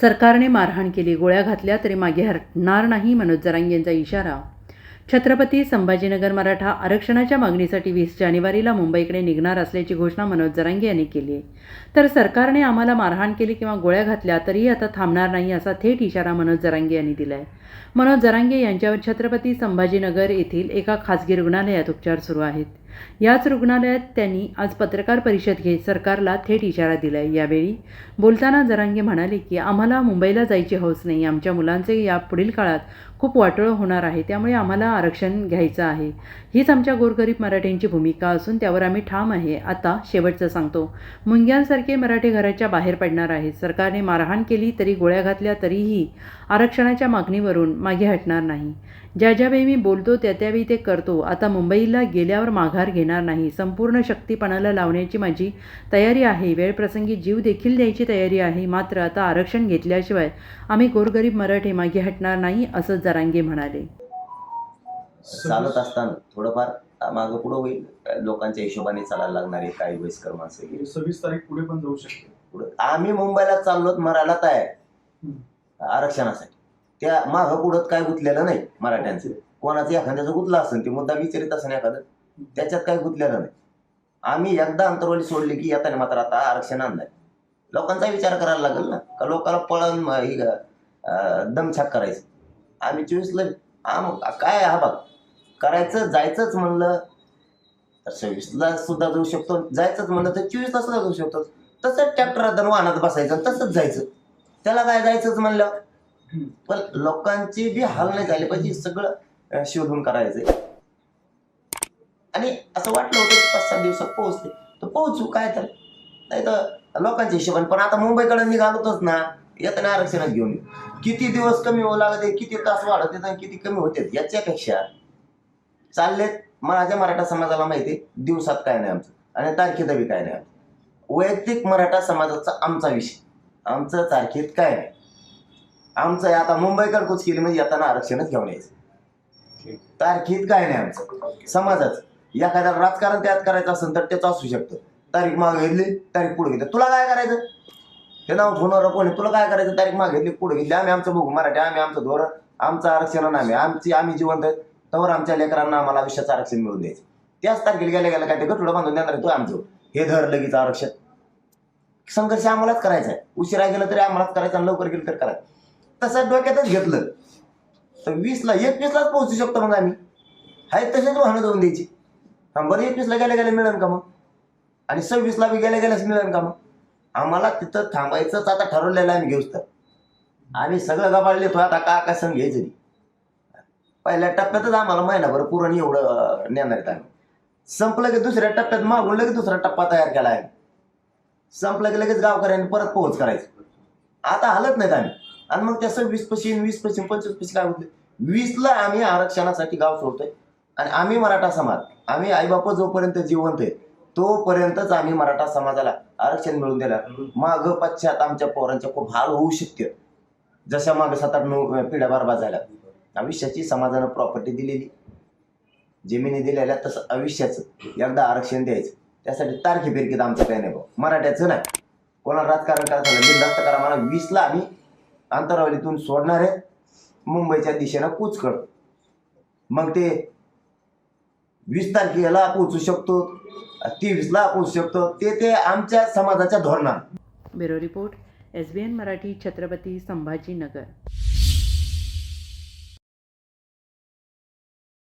सरकारने मारहाण केली. गोळ्या घातल्या तरी मागे हटणार नाही मनोज जरांगे यांचा इशारा. छत्रपती संभाजीनगर मराठा आरक्षणाच्या मागणीसाठी वीस जानेवारीला मुंबईकडे निघणार असल्याची घोषणा मनोज जरांगे यांनी केली. आहे तर सरकारने आम्हाला मारहाण केली किंवा गोळ्या घातल्या तरीही आता थांबणार नाही असा थेट इशारा मनोज जरांगे यांनी दिला आहे मनोज जरांगे यांच्यावर छत्रपती संभाजीनगर येथील एका खासगी रुग्णालयात उपचार सुरू आहेत. याच रुग्णालयात त्यांनी आज पत्रकार परिषद घेत सरकारला थेट इशारा दिला आहे यावेळी बोलताना जरांगे म्हणाले की आम्हाला मुंबईला जायची हौस नाही. आमच्या मुलांचे या पुढील काळात खूप वाटोळं होणार आहे. त्यामुळे आम्हाला आरक्षण घ्यायचं आहे. हीच आमच्या गोरगरीब मराठ्यांची भूमिका असून त्यावर आम्ही ठाम आहे आता शेवटचं सांगतो. मुंग्यांसारखे मराठे घराच्या बाहेर पडणार आहेत. सरकारने मारहाण केली तरी गोळ्या घातल्या तरीही आरक्षणाच्या मागणीवरून मागे हटणार नाही. ज्या ज्यावेळी मी बोलतो त्या त्यावेळी ते करतो. आता मुंबईला गेल्यावर माघार घेणार नाही. संपूर्ण शक्तीपणाला लावण्याची माझी तयारी आहे. वेळप्रसंगी जीव देखील द्यायची तयारी आहे. मात्र आता आरक्षण घेतल्याशिवाय आम्ही गोरगरीब मराठे मागे हटणार नाही असं जरांगे म्हणाले. चालत असताना थोडंफार मागं पुढं होईल. लोकांच्या हिशोबाने चालायला लागणारे काही वयस्कर माणसं सव्वीस तारीख पुढे पण जाऊ शकते. पुढं आम्ही मुंबईला चाललो मरायला तयार. आरक्षणासाठी. त्या मागं पुढं काय गुंतलेलं नाही मराठ्यांचं. कोणाचं एखाद्याचं गुंतलं असेल ते मुद्दा विचारित असेल एखादं. त्याच्यात काही गुंतलेलं नाही. आम्ही एकदा अंतरवली सोडली की येताना मात्र आता आरक्षण आणलंय. लोकांचा विचार करायला लागेल ना का लोकांना पळण ही दमछाक करायचं. आम्ही चोवीसला आम काय हा बघ करायचं जायचंच म्हणलं तर सव्वीसला सुद्धा जाऊ शकतो. जायचंच म्हणलं तर चोवीसला सुद्धा जाऊ शकतो. तसंच ट्रॅक्टर वाहनात बसायचं तसंच जायचं. त्याला काय जायचंच म्हणलं? पण लोकांची बी हाल नाही झाले पाहिजे सगळं शोधून शोधून आहे आणि असं वाटलं होतं की पाच सहा दिवसात पोहोचते तर पोहोचू काय तर? नाही तर लोकांच्या हिशोबाने पण आता मुंबईकडे निघालोतच ना येताना आरक्षणात घेऊन किती दिवस कमी होऊ लागते किती तास वाढत येतात किती कमी होते याच्यापेक्षा चाललेत माझ्या मराठा समाजाला माहिती आहे, दिवसात काय नाही आमचं आणि तारखेत बी काय नाही आमचं. वैयक्तिक मराठा समाजाचा आमचा विषय. आमचं तारखेत काय नाही. आमचं आता मुंबईकर कुच केली म्हणजे येताना आरक्षणच घेऊन यायचं. तारखेत काय नाही आमचं. समाजाचं. एखाद्या राजकारण त्यात करायचं असेल तर त्याचं असू शकतं. तारीख मागे घेतली तारीख पुढे घेतली. तुला काय करायचं? हे नाव ठेवणार कोणी तुला काय करायचं? तारीख मागे घेतली पुढे घेतली. आम्ही आमचं बघू मराठी आम्ही आमचं धोरण आमचं आरक्षण आम्ही आमची आम्ही जिवंत. आहेत तर आमच्या लेकरांना आम्हाला आयुष्याचं आरक्षण मिळून द्यायचं. त्याच तारखेला गेल्या गेल्या काय ते गठुडं बांधून देणार आहे तो आमचं. हे धर लगेच आरक्षण. संघर्ष आम्हालाच करायचा आहे. उशिरा गेलं तरी आम्हालाच करायचं आणि लवकर गेलं तर करायचं तसं डोक्यातच घेतलं. तर वीसला एकवीसलाच पोहोचू शकतो मग आम्ही. हाय तसेच वाहनं जाऊन द्यायची. हा बरं एकवीसला गेल्या गेल्या मिळेल का मग? आणि सव्वीसला बी गेल्या गेल्याच मिळेल का मग? आम्हाला तिथं थांबायचंच आता ठरवलेलं आहे आम्ही घेऊच तर. आम्ही सगळं गबाळले तो आता का काय संघ घ्यायचं पहिल्या टप्प्यातच आम्हाला महिनाभर पुरण एवढं नेणार आहेत आम्ही. संपलं की दुसऱ्या टप्प्यात मागून लगेच दुसरा टप्पा तयार केला आहे. संपलं की लगेच गावकऱ्यांनी परत पोहोच करायचं. आता हालत नाहीत आम्ही. आणि मग त्या सव्वीस पशी वीस पशी पंचवीस पशी काय होते वीसला आम्ही आरक्षणासाठी गाव सोडतोय. आणि आम्ही मराठा समाज आम्ही आईबाप जोपर्यंत जिवंत आहे तोपर्यंतच आम्ही मराठा समाजाला आरक्षण मिळून देणार. माग पश्चात आमच्या पोरांच्या खूप हाल होऊ शकते. जशा माग सात आठ नऊ पिढ्या बरबाद झाल्या. आयुष्याची समाजानं प्रॉपर्टी दिलेली. जमिनी दिलेल्या तसं आयुष्याचं एकदा आरक्षण द्यायचं. त्यासाठी तारखे फिरकीत आमचं काही नाही भाऊ. मराठ्याचं नाही. कोणाला राजकारण करायचं झालं बिनधास्त करा मला वीसला आम्ही अंतरावलीतून सोडणार आहे. मुंबईच्या दिशेनं कूच करतो मग ते वीस तारखेला पोहोचू शकतो तेवीसला पोहोचू शकतो. ते ते आमच्या समाजाच्या धोरणात. Bureau report S B N Marathi Chhatrapati Sambhajinagar.